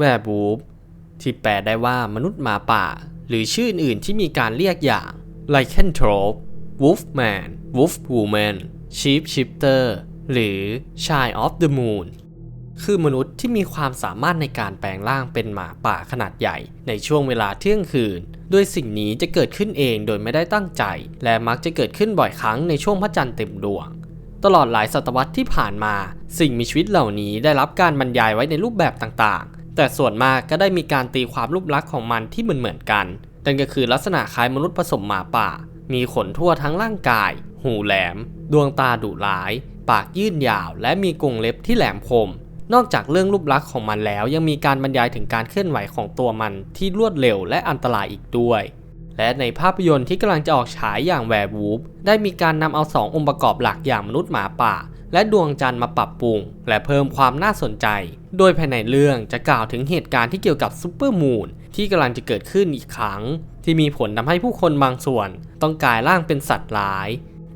แวร์บูฟที่แปลได้ว่ามนุษย์หมาป่า หรือชื่ออื่นที่มีการเรียกอย่างไลเคนโทรปวูฟแมนวูฟวูแมนชีฟชิปเตอร์หรือ Child of the Moon คือมนุษย์ที่มีความสามารถในการแปลงร่างเป็นหมาป่าขนาดใหญ่ ในช่วงเวลาเที่ยงคืน โดยสิ่งนี้จะเกิดขึ้นเองโดยไม่ได้ตั้งใจ และมักจะเกิดขึ้นบ่อยครั้งในช่วงพระจันทร์เต็มดวง ตลอดหลายศตวรรษที่ผ่านมา สิ่งมีชีวิตเหล่านี้ได้รับการบรรยายไว้ในรูปแบบต่าง แต่ส่วนมากก็ได้มีการตีความรูปลักษณ์ของมันที่เหมือนๆกันนั่นก็คือลักษณะคล้ายมนุษย์ผสมหมาป่า มีขนทั่วทั้งร่างกาย หูแหลม ดวงตาดุร้าย ปากยื่นยาว และมีกรงเล็บที่แหลมคม นอกจากเรื่องรูปลักษณ์ของมันแล้วยังมีการบรรยายถึงการเคลื่อนไหวของตัวมันที่รวดเร็วและอันตรายอีกด้วย และในภาพยนตร์ที่กำลังจะออกฉายอย่างแวร์วูฟได้มีการนำเอาสององค์ประกอบหลักอย่างมนุษย์หมาป่า และดวงจันทร์มาปรับปรุง และเพิ่มความน่าสนใจ โดยภายในเรื่องจะกล่าวถึงเหตุการณ์ที่เกี่ยวกับซูเปอร์มูนที่กำลังจะเกิดขึ้นอีกครั้ง ที่มีผลทำให้ผู้คนบางส่วน ต้องกลายร่างเป็นสัตว์ร้าย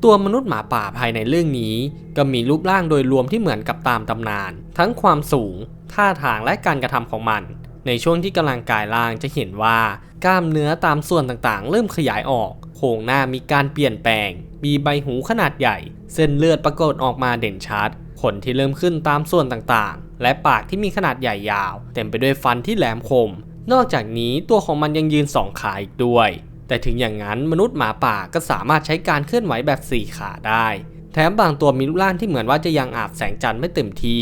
ตัวมนุษย์หมาป่าภายในเรื่องนี้ ก็มีรูปร่างโดยรวมที่เหมือนกับตามตำนาน ทั้งความสูง ท่าทางและการกระทำของมัน ในช่วงที่กำลังกายร่างจะเห็นว่ากล้ามเนื้อตามส่วนต่างๆ เริ่มขยายออก โครงหน้ามีการเปลี่ยนแปลง มีใบหูขนาดใหญ่ เส้นเลือดปรากฏออกมาเด่นชัด ขนที่เริ่มขึ้นตามส่วนต่างๆ และปากที่มีขนาดใหญ่ยาว เต็มไปด้วยฟันที่แหลมคม นอกจากนี้ตัวของมันยังยืนสองขาอีกด้วย แต่ถึงอย่างนั้นมนุษย์หมาป่าก็สามารถใช้การเคลื่อนไหวแบบสี่ขาได้ แถมบางตัวมีรูปร่างที่เหมือนว่าจะยังอาบแสงจันทร์ไม่เต็มที่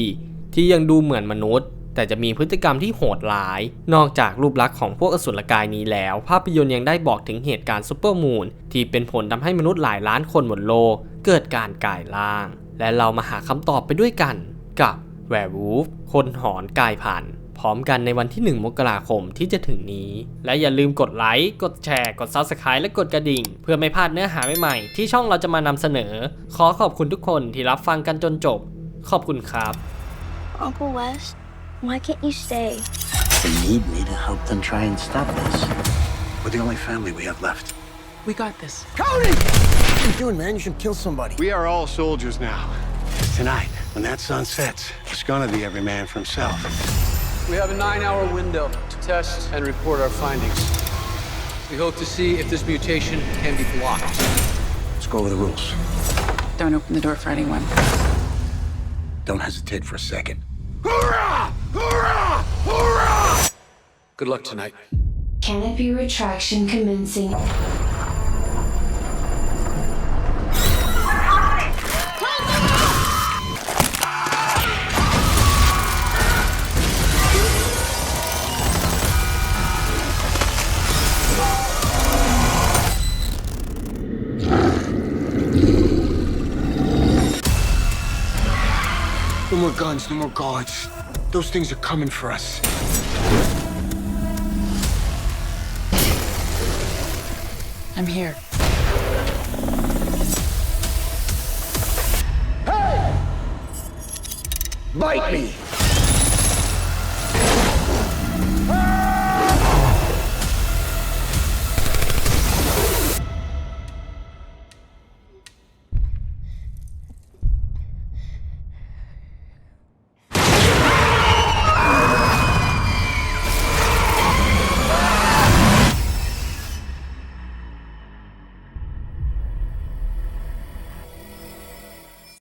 ที่ยังดูเหมือนมนุษย์ แต่จะมีพฤติกรรมที่โหดร้าย นอกจากรูปลักษณ์ของพวกอสุรกายนี้แล้ว ภาพยนตร์ยังได้บอกถึงเหตุการณ์ซูเปอร์มูนที่เป็นผลทำให้มนุษย์หลายล้านคนบนโลก เกิดการกลายร่าง และเรามาหาคำตอบไปด้วยกันกับแวร์วูฟคนหอนกายพันธุ์พร้อมกันในวันที่ 1 มกราคมที่จะถึงนี้ และอย่าลืมกดไลค์ กดแชร์ กด Subscribe และกดกระดิ่ง เพื่อไม่พลาดเนื้อหาใหม่ๆ ที่ช่องเราจะมานำเสนอ ขอขอบคุณทุกคนที่รับฟังกันจนจบ ขอบคุณครับ Uncle Wes, why can't you stay? They need me to help them try and stop this. We're the only family we have left. We got this. Cody! What are you doing, man? You should kill somebody. We are all soldiers now. Tonight, when that sun sets, it's gonna be every man for himself. We have a nine-hour window to test and report our findings. We hope to see if this mutation can be blocked. Let's go over the rules. Don't open the door for anyone. Don't hesitate for a second. Hoorah! Hoorah! Hoorah! Good luck tonight. Canopy retraction commencing. No more guns, no more guards. Those things are coming for us. I'm here. Bite me!